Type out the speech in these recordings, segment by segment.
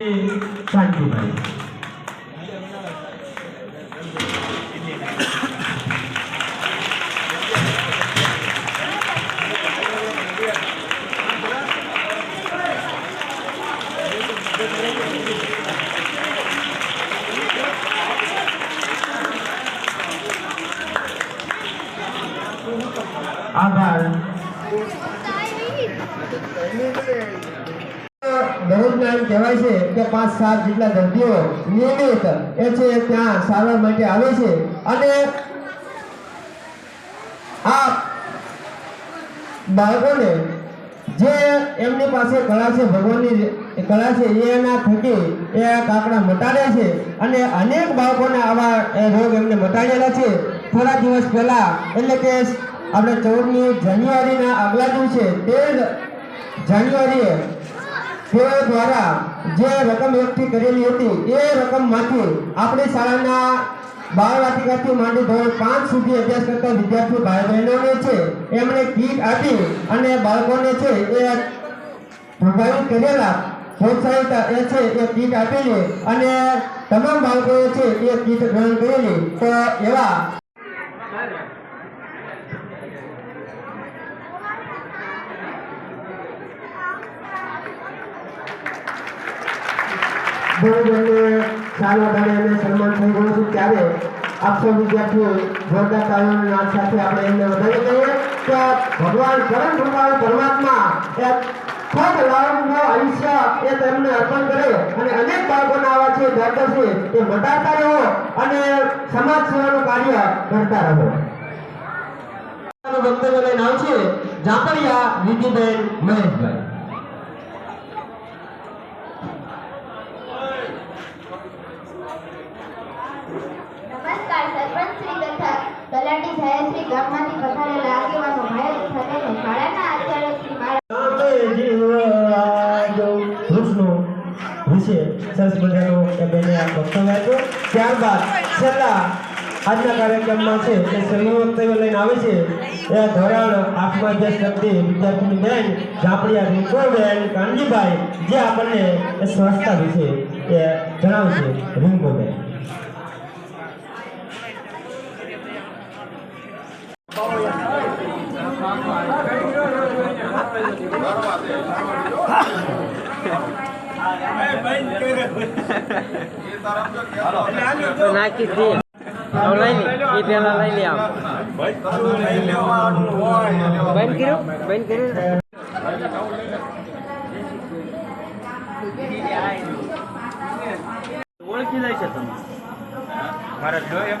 Thank you, man. એમ કહેવાય છે કે પાંચ સાત જેટલા દર્દીઓ નિયમિત એ છે ત્યાં સારવાર માટે આવે છે. અને આ બાળકોને જે એમની પાસે કળા છે, ભગવાનની કળા છે એના થકી એ કાકડા મટાડે છે અને અનેક બાળકોને આવા રોગ એમને મટાડેલા છે. થોડા દિવસ પહેલા, એટલે કે આપણે ચૌદમી જાન્યુઆરીના આગલા દિવસે, તેર જાન્યુઆરીએ તેઓ દ્વારા જે રકમ એકઠી કરેલી હતી, એ રકમમાંથી આપણી શાળાના બાર વાટિકાથી માંડી ધોરણ પાંચ સુધી અભ્યાસ કરતા વિદ્યાર્થી ભાઈ બહેનોને છે, એમણે કીટ આપી અને બાળકોને છે, એ પ્રભાવિત કરેલા પ્રોત્સાહિત એ છે, એ કીટ આપેલી અને તમામ બાળકોએ છે, એ કીટ ગ્રહણ કરેલી. તો એવા સન્માન થઈ ગયું ત્યારે આપ સૌ વિદ્યાર્થીઓ જોરદાર તાળીઓના નાદ સાથે આપણે એમને વધાવી કહીએ કે ભગવાન પરમ કૃપાળુ પરમાત્મા એ એ તેમને અર્પણ કરે અને અનેક બાળકોના આવા છે ડોક્ટર છે એ મટાડતા રહો અને સમાજ સેવાનું કાર્ય કરતા રહો. વક્તવ્ય નામ છે જાપડિયા વિધિબેન મહેશભાઈ. ગામમાંથી પધારેલા વિશે સરસ મજાનો બેને આ વક્તવ્ય ત્યારબાદ છેલ્લા આજના કાર્યક્રમમાં છે એ છેલ્લું વક્તવ્ય લઈને આવે છે. એ ધોરણ આઠમાં અભ્યાસ કરતી વિદ્યાર્થીની બેન ઝાપડિયા રિંકોબેન કાનજીભાઈ, જે આપણને સ્વચ્છતા વિશે એ જણાવશે. રિંકોબેન તો નાખી દે. લઈ લે. એ પેલા લઈ લે આમ. બંધ કર્યું? બંધ કર્યું ઓળખી જાય છે તમે. મારા જો એક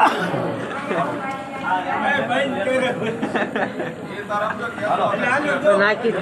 નાખી